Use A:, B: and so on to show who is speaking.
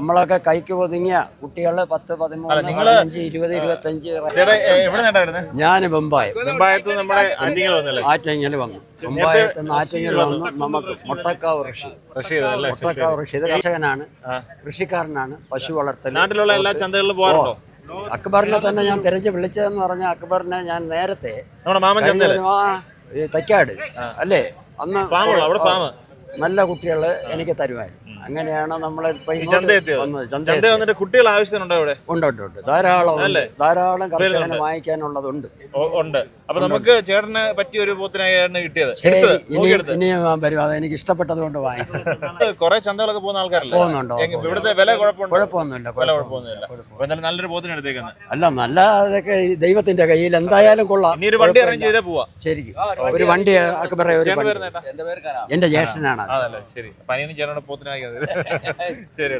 A: നമ്മളൊക്കെ കൈക്ക് ഒതുങ്ങിയ കുട്ടികൾ പത്ത് പതിമൂന്ന് പതിനഞ്ച് ഇരുപത് ഇരുപത്തഞ്ച് ഞാൻ
B: ബംബായി
A: ആറ്റങ്ങൽ വന്നു. ബൊമ്പായത്ത് നിന്ന് ആറ്റങ്ങൽ വന്നു നമുക്ക് മുട്ടക്കാവ് ഋഷി മുട്ടക്കാവ് ഋഷി ഇത് കർഷകനാണ് കൃഷിക്കാരനാണ് പശു വളർത്തൽ
B: നാട്ടിലുള്ള എല്ലാ ചന്തകളിലും പോകാറുണ്ടോ?
A: അക്ബറിനെ തന്നെ ഞാൻ തിരഞ്ഞ് വിളിച്ചതെന്ന് പറഞ്ഞ അക്ബറിനെ ഞാൻ നേരത്തെ തൈക്കാട് അല്ലേ? അന്ന് നല്ല കുട്ടികൾ എനിക്ക് തരുമായിരുന്നു. അങ്ങനെയാണ് നമ്മൾ ഇപ്പൊ
B: ചന്ത വന്നിട്ട് കുട്ടികൾ ആവശ്യത്തിനുണ്ടോ ഇവിടെ
A: ഉണ്ട് ഉണ്ട് ഉണ്ട്. ധാരാളം ധാരാളം കർഷകന് വാങ്ങിക്കാനുള്ളതുണ്ട്.
B: ഉണ്ട്. അപ്പൊ നമുക്ക് ചേട്ടന് പറ്റിയ ഒരു പോത്തിനായാണ് കിട്ടിയത്.
A: ശരി ഇനി ഇനിയും ഞാൻ വരും. അത് എനിക്ക് ഇഷ്ടപ്പെട്ടത് കൊണ്ട് വാങ്ങിച്ചത്.
B: കുറെ ചന്തകളൊക്കെ പോകുന്ന ആൾക്കാരല്ലേ?
A: പോകുന്നുണ്ടോ
B: ഇവിടുത്തെ വില
A: കുഴപ്പമൊന്നുമില്ല
B: വില
A: കുഴപ്പം-
B: കുഴപ്പമൊന്നുമില്ല. നല്ലൊരു പോത്തിന് എടുത്തേക്കുന്നത്.
A: അല്ല നല്ല അതൊക്കെ ഈ ദൈവത്തിന്റെ കയ്യിൽ എന്തായാലും കൊള്ളാം.
B: ഇനി ഒരു വണ്ടി അറേഞ്ച് ചെയ്താൽ പോവാ.
A: ശരിക്കും. ഒരു വണ്ടി എന്റെ ജ്യേഷ്ഠനാണ്
B: ശരി. പനിയനും ചേട്ടനോട് പോത്തിനാക്കിയത് ശരി